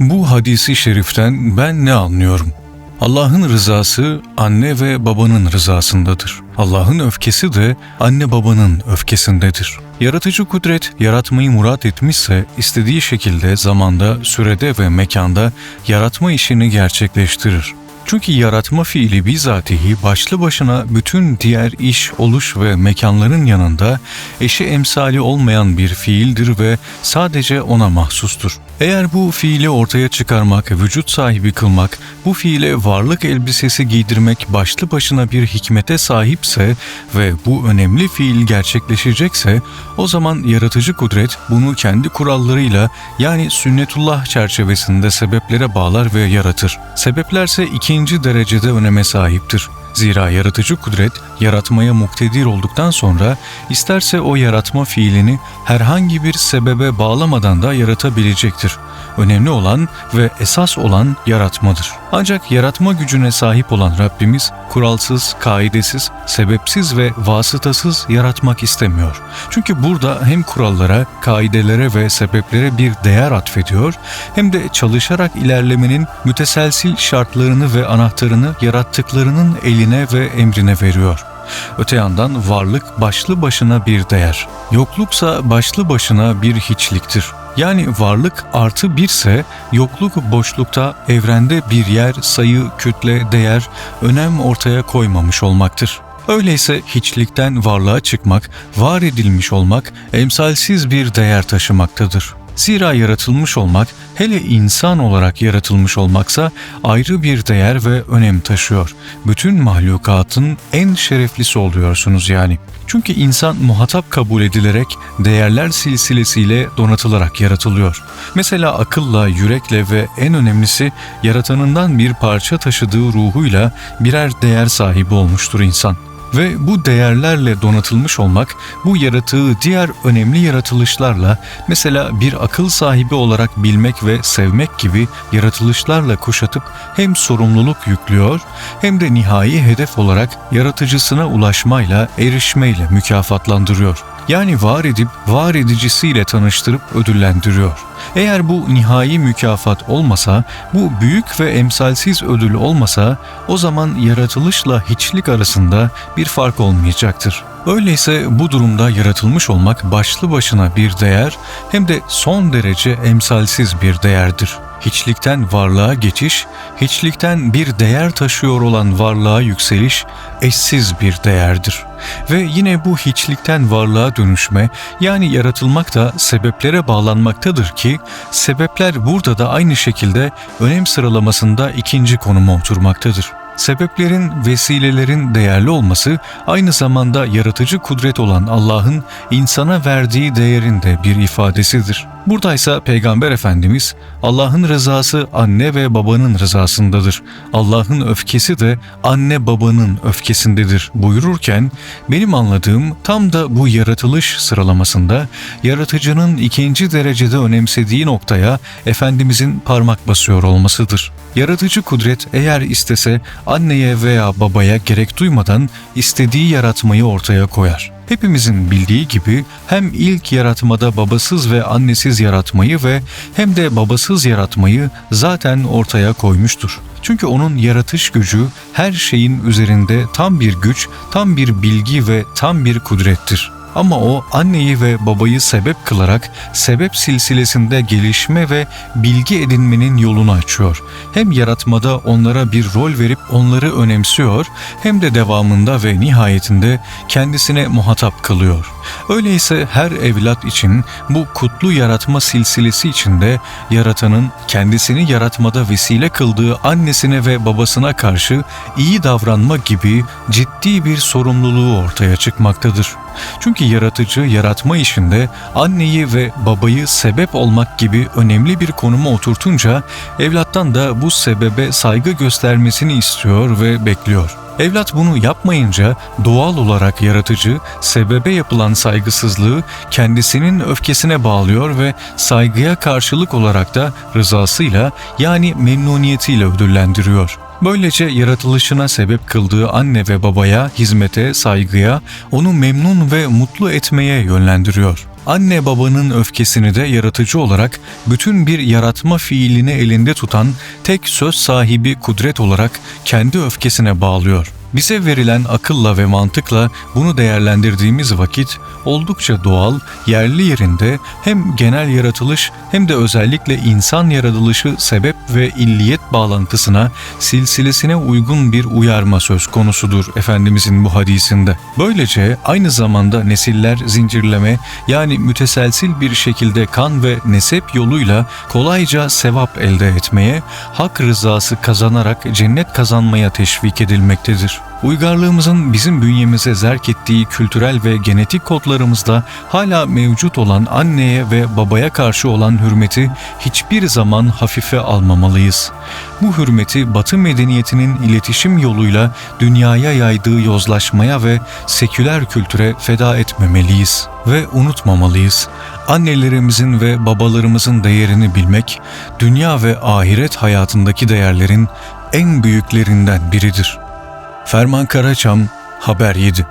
Bu hadisi şeriften ben ne anlıyorum? Allah'ın rızası anne ve babanın rızasındadır. Allah'ın öfkesi de anne babanın öfkesindedir. Yaratıcı kudret yaratmayı murat etmişse istediği şekilde zamanda, sürede ve mekanda yaratma işini gerçekleştirir. Çünkü yaratma fiili bizatihi başlı başına bütün diğer iş, oluş ve mekanların yanında eşi emsali olmayan bir fiildir ve sadece ona mahsustur. Eğer bu fiili ortaya çıkarmak, vücut sahibi kılmak, bu fiile varlık elbisesi giydirmek başlı başına bir hikmete sahipse ve bu önemli fiil gerçekleşecekse, o zaman yaratıcı kudret bunu kendi kurallarıyla yani sünnetullah çerçevesinde sebeplere bağlar ve yaratır. Sebeplerse ikinci derecede öneme sahiptir. Zira yaratıcı kudret yaratmaya muktedir olduktan sonra isterse o yaratma fiilini herhangi bir sebebe bağlamadan da yaratabilecektir. Önemli olan ve esas olan yaratmadır. Ancak yaratma gücüne sahip olan Rabbimiz kuralsız, kaidesiz, sebepsiz ve vasıtasız yaratmak istemiyor. Çünkü burada hem kurallara, kaidelere ve sebeplere bir değer atfediyor hem de çalışarak ilerlemenin müteselsil şartlarını ve anahtarını yarattıklarının eline ve emrine veriyor. Öte yandan varlık başlı başına bir değer. Yokluksa başlı başına bir hiçliktir. Yani varlık artı birse yokluk boşlukta evrende bir yer, sayı, kütle, değer, önem ortaya koymamış olmaktır. Öyleyse hiçlikten varlığa çıkmak, var edilmiş olmak emsalsiz bir değer taşımaktadır. Zira yaratılmış olmak, hele insan olarak yaratılmış olmaksa ayrı bir değer ve önem taşıyor. Bütün mahlukatın en şereflisi oluyorsunuz yani. Çünkü insan muhatap kabul edilerek değerler silsilesiyle donatılarak yaratılıyor. Mesela akılla, yürekle ve en önemlisi yaratanından bir parça taşıdığı ruhuyla birer değer sahibi olmuştur insan. Ve bu değerlerle donatılmış olmak, bu yaratığı diğer önemli yaratılışlarla, mesela bir akıl sahibi olarak bilmek ve sevmek gibi yaratılışlarla kuşatıp hem sorumluluk yüklüyor, hem de nihai hedef olarak yaratıcısına ulaşmayla, erişmeyle mükafatlandırıyor. Yani var edip var edicisiyle tanıştırıp ödüllendiriyor. Eğer bu nihai mükafat olmasa, bu büyük ve emsalsiz ödül olmasa, o zaman yaratılışla hiçlik arasında bir fark olmayacaktır. Öyleyse bu durumda yaratılmış olmak başlı başına bir değer hem de son derece emsalsiz bir değerdir. Hiçlikten varlığa geçiş, hiçlikten bir değer taşıyor olan varlığa yükseliş eşsiz bir değerdir. Ve yine bu hiçlikten varlığa dönüşme yani yaratılmak da sebeplere bağlanmaktadır ki sebepler burada da aynı şekilde önem sıralamasında ikinci konuma oturmaktadır. Sebeplerin, vesilelerin değerli olması aynı zamanda yaratıcı kudret olan Allah'ın insana verdiği değerin de bir ifadesidir. Buradaysa Peygamber Efendimiz Allah'ın rızası anne ve babanın rızasındadır. Allah'ın öfkesi de anne babanın öfkesindedir buyururken benim anladığım tam da bu yaratılış sıralamasında yaratıcının ikinci derecede önemsediği noktaya Efendimizin parmak basıyor olmasıdır. Yaratıcı kudret eğer istese anneye veya babaya gerek duymadan istediği yaratmayı ortaya koyar. Hepimizin bildiği gibi hem ilk yaratmada babasız ve annesiz yaratmayı ve hem de babasız yaratmayı zaten ortaya koymuştur. Çünkü onun yaratış gücü her şeyin üzerinde tam bir güç, tam bir bilgi ve tam bir kudrettir. Ama o anneyi ve babayı sebep kılarak sebep silsilesinde gelişme ve bilgi edinmenin yolunu açıyor. Hem yaratmada onlara bir rol verip onları önemsiyor hem de devamında ve nihayetinde kendisine muhatap kılıyor. Öyleyse her evlat için bu kutlu yaratma silsilesi içinde yaratanın kendisini yaratmada vesile kıldığı annesine ve babasına karşı iyi davranma gibi ciddi bir sorumluluğu ortaya çıkmaktadır. Çünkü yaratıcı yaratma işinde anneyi ve babayı sebep olmak gibi önemli bir konuma oturtunca evlattan da bu sebebe saygı göstermesini istiyor ve bekliyor. Evlat bunu yapmayınca doğal olarak yaratıcı sebebe yapılan saygısızlığı kendisinin öfkesine bağlıyor ve saygıya karşılık olarak da rızasıyla yani memnuniyetiyle ödüllendiriyor. Böylece yaratılışına sebep kıldığı anne ve babaya, hizmete, saygıya, onu memnun ve mutlu etmeye yönlendiriyor. Anne babanın öfkesini de yaratıcı olarak bütün bir yaratma fiilini elinde tutan tek söz sahibi kudret olarak kendi öfkesine bağlıyor. Bize verilen akılla ve mantıkla bunu değerlendirdiğimiz vakit oldukça doğal, yerli yerinde hem genel yaratılış hem de özellikle insan yaratılışı sebep ve illiyet bağlantısına, silsilesine uygun bir uyarma söz konusudur Efendimizin bu hadisinde. Böylece aynı zamanda nesiller zincirleme yani müteselsil bir şekilde kan ve nesep yoluyla kolayca sevap elde etmeye, hak rızası kazanarak cennet kazanmaya teşvik edilmektedir. Uygarlığımızın bizim bünyemize zerk ettiği kültürel ve genetik kodlarımızda hala mevcut olan anneye ve babaya karşı olan hürmeti hiçbir zaman hafife almamalıyız. Bu hürmeti Batı medeniyetinin iletişim yoluyla dünyaya yaydığı yozlaşmaya ve seküler kültüre feda etmemeliyiz ve unutmamalıyız. Annelerimizin ve babalarımızın değerini bilmek, dünya ve ahiret hayatındaki değerlerin en büyüklerinden biridir. Ferman Karaçam, Haber 7